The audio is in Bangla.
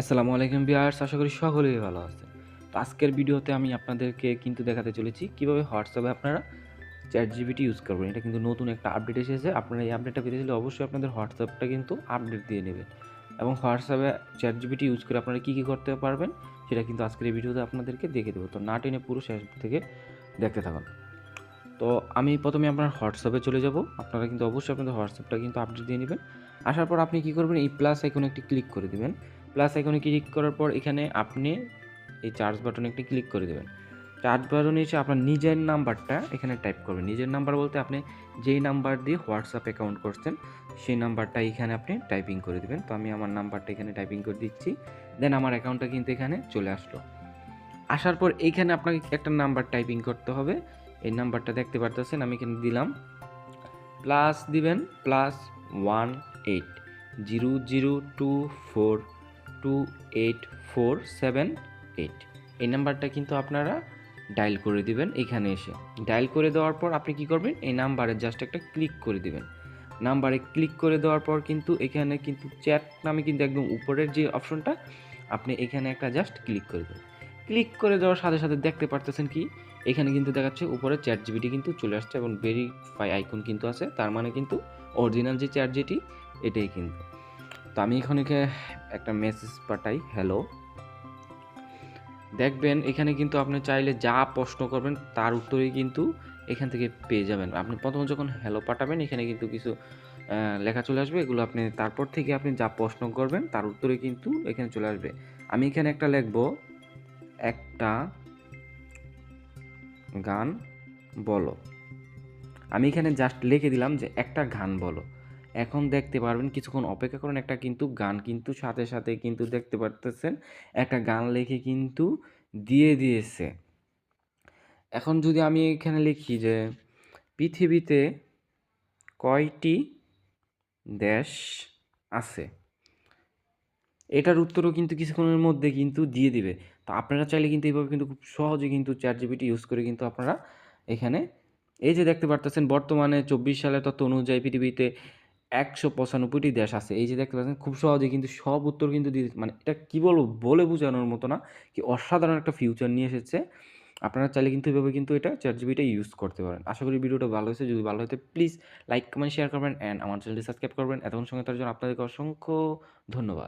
আসসালামু আলাইকুম বিয়ার্স আশা করি সকলেই ভালো আছেন। তো আজকের ভিডিওতে আমি আপনাদেরকে কিন্তু দেখাতে চলেছি কীভাবে হোয়াটসঅ্যাপে আপনারা চ্যাট জিবিটি ইউজ করবেন। এটা কিন্তু নতুন একটা আপডেট এসেছে। আপনারা এই আপডেটটা চাইলে অবশ্যই আপনাদের হোয়াটসঅ্যাপটা কিন্তু আপডেট দিয়ে নেবেন এবং হোয়াটসঅ্যাপে চ্যাট জিবিটি ইউজ করে আপনারা কী কী করতে পারবেন সেটা কিন্তু আজকের এই ভিডিওতে আপনাদেরকে দেখে দেবো। তো না টেনে পুরো শেষ থেকে দেখতে থাকুন। তো আমি প্রথমে আপনার হোয়াটসঅ্যাপে চলে যাব। আপনারা কিন্তু অবশ্যই আপনাদের হোয়াটসঅ্যাপটা কিন্তু আপডেট দিয়ে নেবেন। আসার পর আপনি কী করবেন? এই প্লাস আইকনে একটি ক্লিক করে দিবেন। প্লাস আইকনে ক্লিক করার পর এখানে আপনি এই চার্জ বাটনে একটি ক্লিক করে দেবেন। চার্জ বাটনে এসে আপনার নিজের নাম্বারটা এখানে টাইপ করবেন। নিজের নাম্বার বলতে আপনি যেই নাম্বার দিয়ে হোয়াটসঅ্যাপ অ্যাকাউন্ট করছেন, সেই নাম্বারটা এখানে আপনি টাইপিং করে দেবেন। তো আমি আমার নাম্বারটা এখানে টাইপিং করে দিচ্ছি। দেন আমার অ্যাকাউন্টটা কিন্তু এখানে চলে আসলো। আসার পর এইখানে আপনাকে একটা নাম্বার টাইপিং করতে হবে। এই নাম্বারটা দেখতে পারতেছেন, আমি এখানে দিলাম। প্লাস দিবেন plus one eight zero zero two four two eight four seven eight এই নাম্বারটা কিন্তু আপনারা ডায়াল করে দিবেন এখানে এসে। ডায়াল করে দেওয়ার পর আপনি কি করবেন? এই নাম্বারে জাস্ট একটা ক্লিক করে দিবেন। নাম্বারে ক্লিক করে দেওয়ার পর কিন্তু এখানে কিন্তু চ্যাট নামে কিন্তু একদম উপরের যে অপশনটা, আপনি এখানে একটা জাস্ট ক্লিক করে দেবেন। ক্লিক করে দেওয়ার সাথে সাথে দেখতে পারতেছেন কি? এখানে কিন্তু দেখাচ্ছে উপরে চ্যাট জিবিটি কিন্তু চলে আসছে এবং ভেরিফাই আইকন কিন্তু আছে। তার মানে কিন্তু অরিজিনাল যে চ্যাট জিটি এটাই কিন্তু। তো আমি এখানে একটা মেসেজ পাঠাই হ্যালো দেখবেন এখানে কিন্তু আপনি চাইলে যা প্রশ্ন করবেন তার উত্তরেই কিন্তু এখান থেকে পেয়ে যাবেন। আপনি প্রথমে যখন হ্যালো পাঠাবেন, এখানে কিন্তু কিছু লেখা চলে আসবে। এগুলো আপনি তারপর থেকে আপনি যা প্রশ্ন করবেন তার উত্তরে কিন্তু এখানে চলে আসবে। আমি এখানে একটা লিখব, একটা গান বলো। আমি এখানে জাস্ট লিখে দিলাম যে একটা গান বলো। এখন দেখতে পারবেন, কিছুক্ষণ অপেক্ষা করেন, একটা কিন্তু গান কিন্তু সাথে সাথে কিন্তু দেখতে পারতেছেন, একটা গান লিখে কিন্তু দিয়ে দিয়েছে। এখন যদি আমি এখানে লিখি যে, পৃথিবীতে কয়টি দেশ আছে? এটার উত্তরও কিন্তু কিছুক্ষণের মধ্যে কিন্তু দিয়ে দিবে। তো আপনারা চাইলে কিন্তু এইভাবে কিন্তু খুব সহজে কিন্তু চ্যাট জিবিটি ইউজ করে কিন্তু আপনারা এখানে, এই যে দেখতে পারতেছেন, বর্তমানে চব্বিশ সালের তথ্য অনুযায়ী পৃথিবীতে একশো পঁচানব্বইটি দেশ আছে। এই যে দেখতে পাচ্ছেন, খুব সহজে কিন্তু সব উত্তর কিন্তু দিয়ে মানে এটা কী বলব, বলে বোঝানোর মতো না, কি অসাধারণ একটা ফিউচার নিয়ে এসেছে। আপনারা চাইলে কিন্তু এভাবে কিন্তু এটা চ্যাট জিবিটা ইউজ করতে পারেন। আশা করি ভিডিওটা ভালো হয়েছে। যদি ভালো হতে প্লিজ লাইক কমেন্ট শেয়ার করবেন অ্যান্ড আমার চ্যানেলটি সাবস্ক্রাইব করবেন। এতক্ষণ সঙ্গে তার জন্য আপনাদেরকে অসংখ্য ধন্যবাদ।